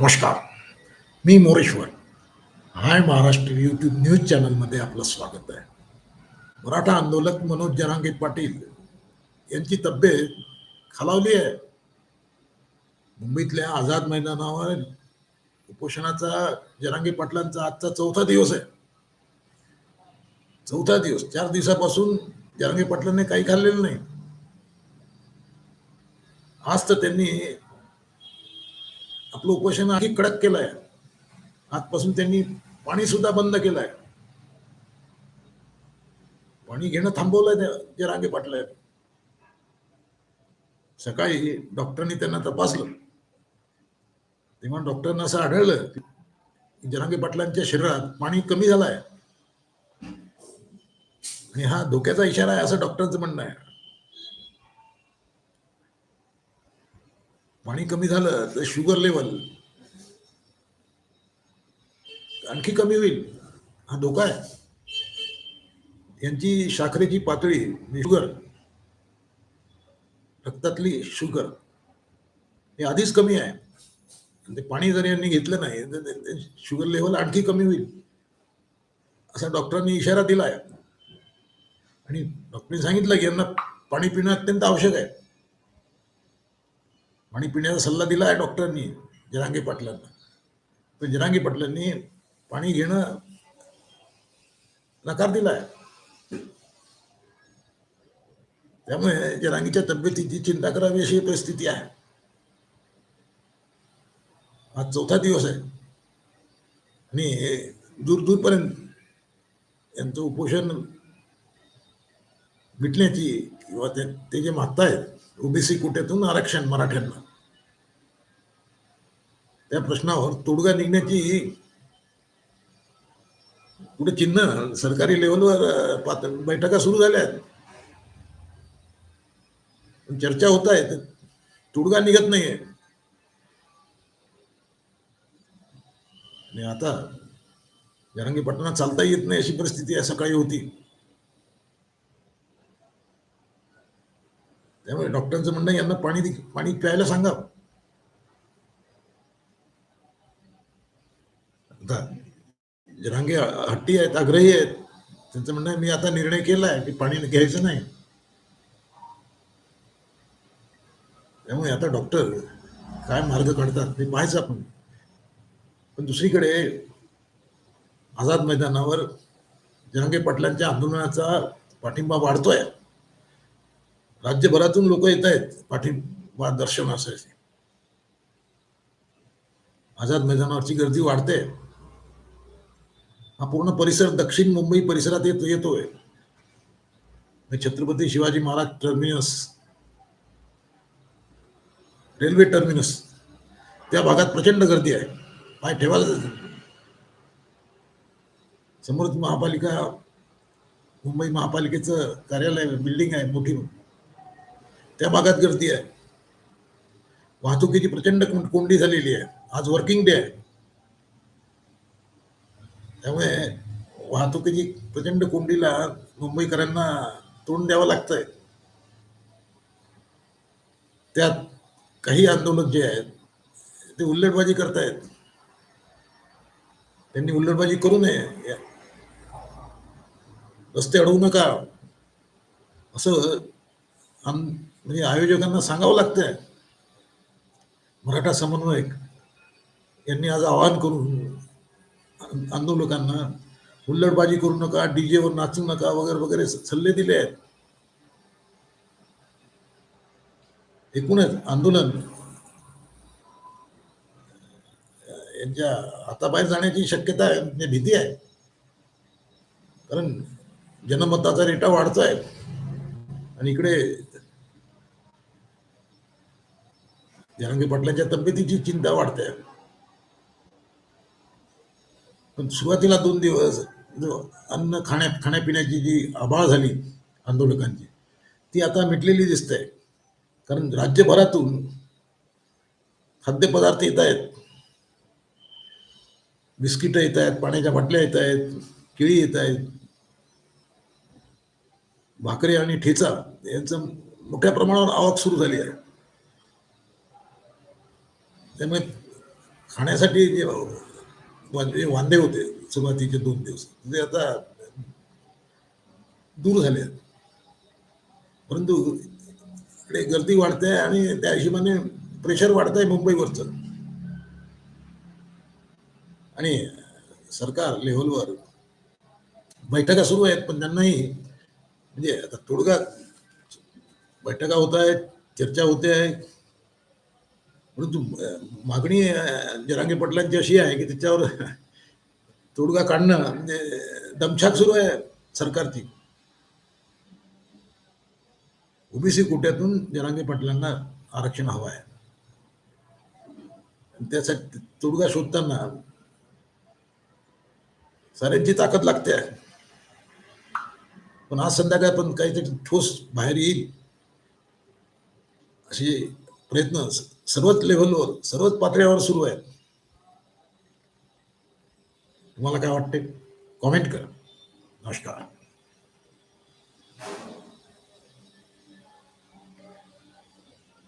नमस्कार. मी Moreshwar. Hi Maharashtra YouTube news चॅनलमध्ये आपलं स्वागत आहे. मराठा आंदोलक मनोज जरांगे पाटील यांची तब्येत खालावली आहे. मुंबईतल्या आझाद मैदानावर उपोषणाचा जरांगे पाटलांचा आजचा चौथा दिवस आहे. चौथा दिवस. चार दिवसापासून जरांगे पाटलांनी काही खाल्लेलं नाही. आज तर त्यांनी आपलं उपोषण आणखी कडक केलंय. आजपासून त्यांनी पाणी सुद्धा बंद केलंय. पाणी घेणं थांबवलंय त्या जे रांगे पाटलंय सकाळी डॉक्टरनी त्यांना तपासलं. तेव्हा डॉक्टरना असं आढळलं की जरांगे पाटलांच्या शरीरात पाणी कमी झालंय. आणि हा धोक्याचा इशारा आहे असं डॉक्टरचं म्हणणं आहे. पाणी कमी झालं तर शुगर लेवल. आणखी कमी होईल. हा धोका आहे. यांची साखरेची पातळी म्हणजे शुगर. रक्तातली शुगर. हे आधीच कमी आहे. ते पाणी जर यांनी घेतलं नाही तर शुगर लेवल आणखी कमी होईल. असा डॉक्टरांनी इशारा दिला आहे आणि डॉक्टरने सांगितलं की यांना पाणी पिणं अत्यंत आवश्यक आहे. पाणी पिण्याचा सल्ला दिला आहे डॉक्टरांनी जरांगे पाटलांना. पण जरांगे पाटलांनी पाणी घेणं नकार दिला आहे त्यामुळे जरांगीच्या तब्येतीची चिंता करावी अशी परिस्थिती आहे. आज चौथा दिवस आहे. आणि दूर दूरपर्यंत यांचं उपोषण मिटण्याची किंवा ते ते जे मागतायत ओबीसी कुठेतून आरक्षण मराठ्यांना. त्या प्रश्नावर तोडगा निघण्याची पुढे चिन्ह सरकारी लेवलवर पातळ बैठका सुरू झाल्या आहेत चर्चा होत आहेत तोडगा निघत नाहीये. आणि आता जरांगी पटना चालता येत नाही अशी परिस्थिती आहे सकाळी होती. त्यामुळे डॉक्टरांचं म्हणणं यांना पाणी पाणी प्यायला सांगा. आता जरांगे हट्टी आहेत आग्रही आहेत. त्यांचं म्हणणं मी आता निर्णय केलाय की पाणी घ्यायचं नाही. त्यामुळे आता डॉक्टर काय मार्ग काढतात ते पाहायचं आपण. पण दुसरीकडे आझाद मैदानावर जरांगे पाटलांच्या आंदोलनाचा पाठिंबा वाढतोय. राज्यभरातून लोक येत आहेत पाठिंबा दर्शनासाठी आझाद मैदानावरची गर्दी वाढते. हा पूर्ण परिसर दक्षिण मुंबई परिसरात येत येतोय. Chhatrapati Shivaji Maharaj terminus. Railway terminus. त्या भागात प्रचंड गर्दी आहे. पाय ठेवायला समोर महापालिका मुंबई महापालिकेचं कार्यालय बिल्डिंग आहे मोठी त्या भागात गर्दी आहे. वाहतुकीची प्रचंड कोंडी झालेली आहे. आज वर्किंग डे आहे. त्यामुळे वाहतुकीची प्रचंड कोंडीला मुंबईकरांना तोंड द्यावं लागतंय. त्यात काही आंदोलक जे आहेत ते उल्लटबाजी करतायत. त्यांनी उल्लटबाजी करू नये. रस्ते अडवू नका. असं आम- म्हणजे आयोजकांना सांगावं लागतंय. मराठा समन्वयक यांनी आज आवाहन करून आंदोलकांना हुल्लडबाजी करू नका डीजेवर नाचू नका वगैरे वगैरे सल्ले दिले आहेत. एकूणच आंदोलन यांच्या हाताबाहेर जाण्याची शक्यता आहे भीती आहे. कारण जनमताचा रेटा वाढतोय. आणि इकडे जहांगीर पाटलांच्या तब्येतीची चिंता वाढते. पण सुरुवातीला दोन दिवस जो अन्न खाण्या खाण्यापिण्याची जी आभाळ झाली आंदोलकांची ती आता मिटलेली दिसते कारण राज्यभरातून खाद्यपदार्थ येत आहेत. बिस्किटं येत आहेत पाण्याच्या बाटल्या येत आहेत केळी येत आहेत. भाकरी आणि ठेचा यांचं मोठ्या प्रमाणावर आवक सुरू झाली आहे. त्यामुळे खाण्यासाठी जे वांदे वांदे होते सुरुवातीचे दोन दिवस ते आता दूर झाले आहेत. परंतु इकडे गर्दी वाढते आणि त्या हिशोबाने प्रेशर वाढत आहे मुंबईवरचं आणि सरकार लेव्हलवर बैठका सुरू आहेत पण त्यांनाही म्हणजे आता तोडगा बैठका होत आहेत चर्चा होते आहे परंतु मागणी जरांगे म्हणजे पाटलांची अशी आहे की त्याच्यावर तोडगा काढणं म्हणजे दमछाक सुरू आहे सरकारची. ओबीसी कोट्यातून जरांगे पाटलांना आरक्षण हवं आहे. त्यासाठी तोडगा शोधताना साऱ्यांची ताकद लागते. आहे पण आज संध्याकाळ पण काहीतरी ठोस बाहेर येईल असे प्रयत्न सर्वच लेवल सर्वच पता सुरू है तुम्हारा वाटते कॉमेंट करा. नमस्कार.